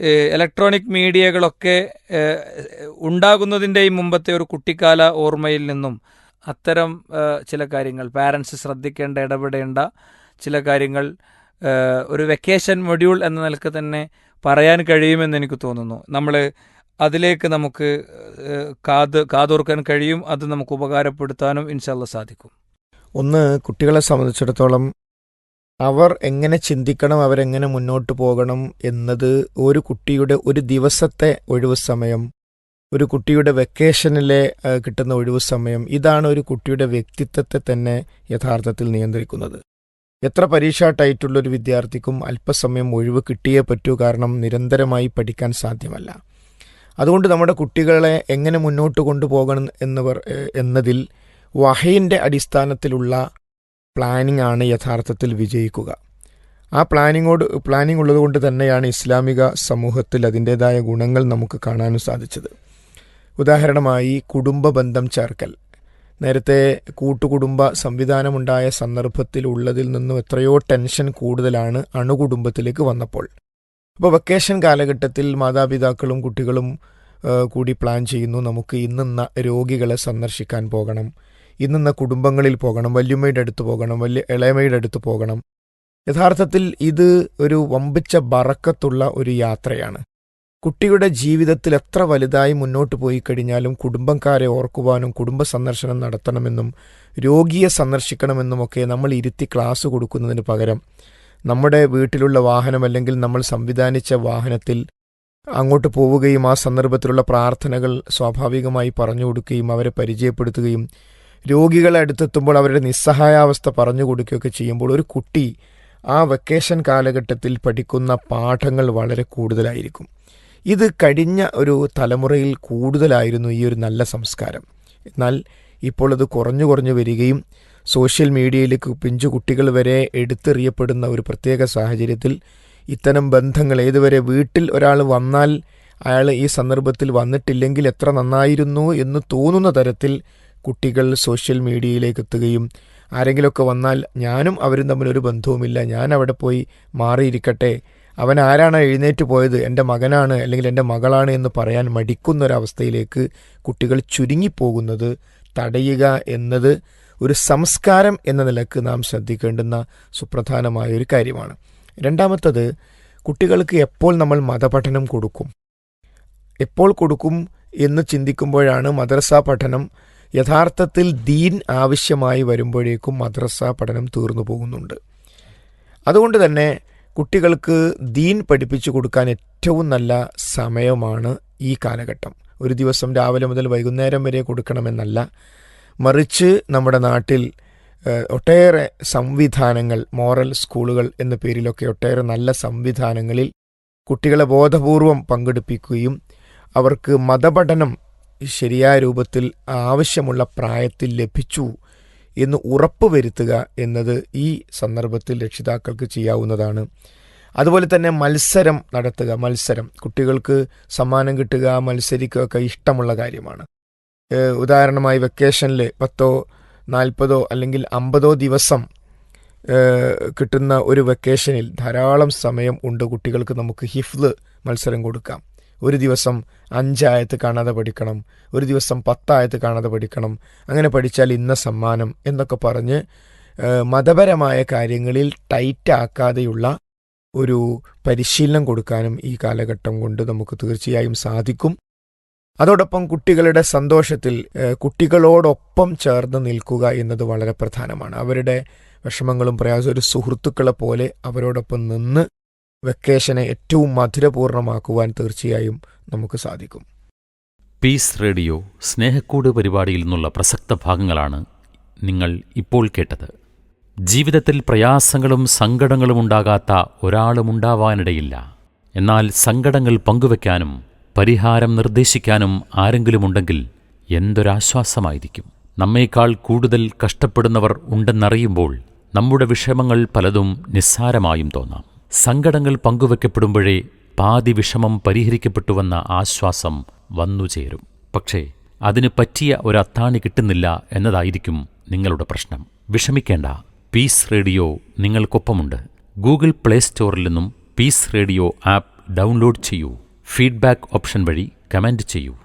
Electronic മീഡിയകളൊക്കെ ഉണ്ടാകുന്നതിന്റെയും മുമ്പത്തെ ഒരു കുട്ടിക്കാല ഓർമ്മയിൽ നിന്നും അത്തരം ചില കാര്യങ്ങൾ പാരൻസ് ശ്രദ്ധിക്കേണ്ട ഇടപെടേണ്ട ചില കാര്യങ്ങൾ ഒരു വെക്കേഷൻ മൊഡ്യൂൾ എന്ന നിലയ്ക്ക് തന്നെ പറയാൻ കഴിയുമെന്ന് എനിക്ക് തോന്നുന്നു. നമ്മൾ അതിലേക്ക് നമുക്ക് കാത് കാതോർക്കാൻ കഴിയും അത് നമുക്ക് ഉപകാരപ്പെടുത്താനും ഇൻഷാല്ല സാധിക്കും. ഒന്ന് കുട്ടികളെ സംബന്ധിച്ചിടത്തോളം അവർ എങ്ങനെ ചിന്തിക്കണം അവരെങ്ങനെ മുന്നോട്ട് പോകണം എന്നത് ഒരു കുട്ടിയുടെ ഒരു ദിവസത്തെ ഒഴിവ് സമയം ഒരു കുട്ടിയുടെ വെക്കേഷനിലെ കിട്ടുന്ന ഒഴിവ് സമയം ഇതാണ് ഒരു കുട്ടിയുടെ വ്യക്തിത്വത്തെ തന്നെ യഥാർത്ഥത്തിൽ നിയന്ത്രിക്കുന്നത്. എത്ര പരീക്ഷാട്ടായിട്ടുള്ള ഒരു വിദ്യാർത്ഥിക്കും അല്പസമയം ഒഴിവ് കിട്ടിയേ പറ്റൂ കാരണം നിരന്തരമായി പഠിക്കാൻ സാധ്യമല്ല. അതുകൊണ്ട് നമ്മുടെ കുട്ടികളെ എങ്ങനെ മുന്നോട്ട് കൊണ്ടുപോകണം എന്നവർ എന്നതിൽ വഹയിന്റെ അടിസ്ഥാനത്തിലുള്ള പ്ലാനിംഗ് ആണ് യഥാർത്ഥത്തിൽ വിജയിക്കുക. ആ പ്ലാനിങ്ങോട് പ്ലാനിംഗ് ഉള്ളതുകൊണ്ട് തന്നെയാണ് ഇസ്ലാമിക സമൂഹത്തിൽ അതിന്റെതായ ഗുണങ്ങൾ നമുക്ക് കാണാനും സാധിച്ചത്. ഉദാഹരണമായി കുടുംബ ബന്ധം ചേർക്കൽ. നേരത്തെ കൂട്ടുകുടുംബ സംവിധാനമുണ്ടായ സന്ദർഭത്തിൽ ഉള്ളതിൽ നിന്നും എത്രയോ ടെൻഷൻ കൂടുതലാണ് അണുകുടുംബത്തിലേക്ക് വന്നപ്പോൾ. അപ്പോൾ വെക്കേഷൻ കാലഘട്ടത്തിൽ മാതാപിതാക്കളും കുട്ടികളും കൂടി പ്ലാൻ ചെയ്യുന്നു നമുക്ക് ഇന്ന രോഗികളെ സന്ദർശിക്കാൻ പോകണം. ഇന്നുന്ന കുടുംബങ്ങളിൽ പോകണം വല്യമ്മയുടെ അടുത്ത് പോകണം വല്യ ഇളയമ്മയുടെ അടുത്ത് പോകണം. യഥാർത്ഥത്തിൽ ഇത് ഒരു വമ്പിച്ച ബറക്കത്തുള്ള ഒരു യാത്രയാണ്. കുട്ടിയുടെ ജീവിതത്തിൽ എത്ര വലുതായി മുന്നോട്ട് പോയി കഴിഞ്ഞാലും കുടുംബക്കാരെ ഓർക്കുവാനും കുടുംബ സന്ദർശനം നടത്തണമെന്നും രോഗിയെ സന്ദർശിക്കണമെന്നുമൊക്കെ നമ്മൾ ഇരുത്തി ക്ലാസ് കൊടുക്കുന്നതിന് പകരം നമ്മുടെ വീട്ടിലുള്ള വാഹനം അല്ലെങ്കിൽ നമ്മൾ സംവിധാനിച്ച വാഹനത്തിൽ അങ്ങോട്ട് പോവുകയും ആ സന്ദർഭത്തിലുള്ള പ്രാർത്ഥനകൾ സ്വാഭാവികമായി പറഞ്ഞു കൊടുക്കുകയും അവരെ പരിചയപ്പെടുത്തുകയും രോഗികളെ അടുത്തെത്തുമ്പോൾ അവരുടെ നിസ്സഹായാവസ്ഥ പറഞ്ഞു കൊടുക്കുകയൊക്കെ ചെയ്യുമ്പോൾ ഒരു കുട്ടി ആ വെക്കേഷൻ കാലഘട്ടത്തിൽ പഠിക്കുന്ന പാഠങ്ങൾ വളരെ കൂടുതലായിരിക്കും. ഇത് കഴിഞ്ഞ ഒരു തലമുറയിൽ കൂടുതലായിരുന്നു ഈ ഒരു നല്ല സംസ്കാരം. എന്നാൽ ഇപ്പോൾ അത് കുറഞ്ഞു കുറഞ്ഞു വരികയും സോഷ്യൽ മീഡിയയിലേക്ക് പിഞ്ചു കുട്ടികൾ വരെ എടുത്തെറിയപ്പെടുന്ന ഒരു പ്രത്യേക സാഹചര്യത്തിൽ ഇത്തരം ബന്ധങ്ങൾ ഏതുവരെ വീട്ടിൽ ഒരാൾ വന്നാൽ അയാൾ ഈ സന്ദർഭത്തിൽ വന്നിട്ടില്ലെങ്കിൽ എത്ര നന്നായിരുന്നു എന്ന് തോന്നുന്ന തരത്തിൽ കുട്ടികൾ സോഷ്യൽ മീഡിയയിലേക്ക് എത്തുകയും ആരെങ്കിലുമൊക്കെ വന്നാൽ ഞാനും അവരും തമ്മിൽ ഒരു ബന്ധവുമില്ല. ഞാൻ അവിടെ പോയി മാറിയിരിക്കട്ടെ. അവൻ ആരാണ് എഴുന്നേറ്റ് പോയത്? എന്റെ മകനാണ് അല്ലെങ്കിൽ എന്റെ മകളാണ് എന്ന് പറയാൻ മടിക്കുന്ന ഒരവസ്ഥയിലേക്ക് കുട്ടികൾ ചുരുങ്ങിപ്പോകുന്നത് തടയുക എന്നത് ഒരു സംസ്കാരം എന്ന നിലയ്ക്ക് നാം ശ്രദ്ധിക്കേണ്ടുന്ന സുപ്രധാനമായ ഒരു കാര്യമാണ്. രണ്ടാമത്തത് കുട്ടികൾക്ക് എപ്പോൾ നമ്മൾ മതപഠനം കൊടുക്കും? എപ്പോൾ കൊടുക്കും എന്ന് ചിന്തിക്കുമ്പോഴാണ് മദ്രസ പഠനം യഥാർത്ഥത്തിൽ ദീൻ ആവശ്യമായി വരുമ്പോഴേക്കും മദ്രസ പഠനം തീർന്നു പോകുന്നുണ്ട്. അതുകൊണ്ട് തന്നെ കുട്ടികൾക്ക് ദീൻ പഠിപ്പിച്ചു കൊടുക്കാൻ ഏറ്റവും നല്ല സമയമാണ് ഈ കാലഘട്ടം. ഒരു ദിവസം രാവിലെ മുതൽ വൈകുന്നേരം വരെ കൊടുക്കണമെന്നല്ല. മറിച്ച് നമ്മുടെ നാട്ടിൽ ഒട്ടേറെ സംവിധാനങ്ങൾ മോറൽ സ്കൂളുകൾ എന്ന പേരിലൊക്കെ ഒട്ടേറെ നല്ല സംവിധാനങ്ങളിൽ കുട്ടികളെ ബോധപൂർവം പങ്കെടുപ്പിക്കുകയും അവർക്ക് മതപഠനം ശരിയായ രൂപത്തിൽ ആവശ്യമുള്ള പ്രായത്തിൽ ലഭിച്ചു എന്ന് ഉറപ്പുവരുത്തുക എന്നത് ഈ സന്ദർഭത്തിൽ രക്ഷിതാക്കൾക്ക് ചെയ്യാവുന്നതാണ്. അതുപോലെ തന്നെ മത്സരം നടത്തുക മത്സരം. കുട്ടികൾക്ക് സമ്മാനം കിട്ടുക മത്സരിക്കുക ഒക്കെ ഇഷ്ടമുള്ള കാര്യമാണ്. ഉദാഹരണമായി വെക്കേഷനിൽ പത്തോ നാൽപ്പതോ അല്ലെങ്കിൽ അമ്പതോ ദിവസം കിട്ടുന്ന ഒരു വെക്കേഷനിൽ ധാരാളം സമയം ഉണ്ട് കുട്ടികൾക്ക് നമുക്ക് ഹിഫ്ല് മത്സരം കൊടുക്കാം. ഒരു ദിവസം അഞ്ചായത്ത് കാണാതെ പഠിക്കണം ഒരു ദിവസം പത്തായത്ത് കാണാതെ പഠിക്കണം അങ്ങനെ പഠിച്ചാൽ ഇന്ന സമ്മാനം എന്നൊക്കെ പറഞ്ഞ് മതപരമായ കാര്യങ്ങളിൽ ടൈറ്റ് ആക്കാതെയുള്ള ഒരു പരിശീലനം കൊടുക്കാനും ഈ കാലഘട്ടം കൊണ്ട് നമുക്ക് തീർച്ചയായും സാധിക്കും. അതോടൊപ്പം കുട്ടികളുടെ സന്തോഷത്തിൽ കുട്ടികളോടൊപ്പം ചേർന്ന് നിൽക്കുക എന്നത് വളരെ പ്രധാനമാണ്. അവരുടെ വിഷമങ്ങളും പ്രയാസവും ഒരു സുഹൃത്തുക്കളെ പോലെ അവരോടൊപ്പം നിന്ന് വെക്കേഷനെ ഏറ്റവും മധുരപൂർണമാക്കുവാൻ തീർച്ചയായും നമുക്ക് സാധിക്കും. പീസ് റേഡിയോ സ്നേഹക്കൂട് പരിപാടിയിൽ നിന്നുള്ള പ്രസക്ത ഭാഗങ്ങളാണ് നിങ്ങൾ ഇപ്പോൾ കേട്ടത്. ജീവിതത്തിൽ പ്രയാസങ്ങളും സങ്കടങ്ങളും ഉണ്ടാകാത്ത ഒരാളുമുണ്ടാവാനിടയില്ല എന്നാൽ സങ്കടങ്ങൾ പങ്കുവെക്കാനും പരിഹാരം നിർദ്ദേശിക്കാനും ആരെങ്കിലുമുണ്ടെങ്കിൽ എന്തൊരാശ്വാസമായിരിക്കും? നമ്മേക്കാൾ കൂടുതൽ കഷ്ടപ്പെടുന്നവർ ഉണ്ടെന്നറിയുമ്പോൾ നമ്മുടെ വിഷമങ്ങൾ പലതും നിസ്സാരമായും തോന്നാം. സങ്കടങ്ങൾ പങ്കുവെക്കപ്പെടുമ്പോഴേ പാതി വിഷമം പരിഹരിക്കപ്പെട്ടുവെന്ന ആശ്വാസം വന്നുചേരും പക്ഷേ അതിന് പറ്റിയ ഒരു അത്താണി കിട്ടുന്നില്ല എന്നതായിരിക്കും നിങ്ങളുടെ പ്രശ്നം. വിഷമിക്കേണ്ട. പീസ് റേഡിയോ നിങ്ങൾക്കൊപ്പമുണ്ട്. ഗൂഗിൾ പ്ലേ സ്റ്റോറിൽ നിന്നും പീസ് റേഡിയോ ആപ്പ് ഡൗൺലോഡ് ചെയ്യൂ. ഫീഡ്ബാക്ക് ഓപ്ഷൻ വഴി കമന്റ് ചെയ്യൂ.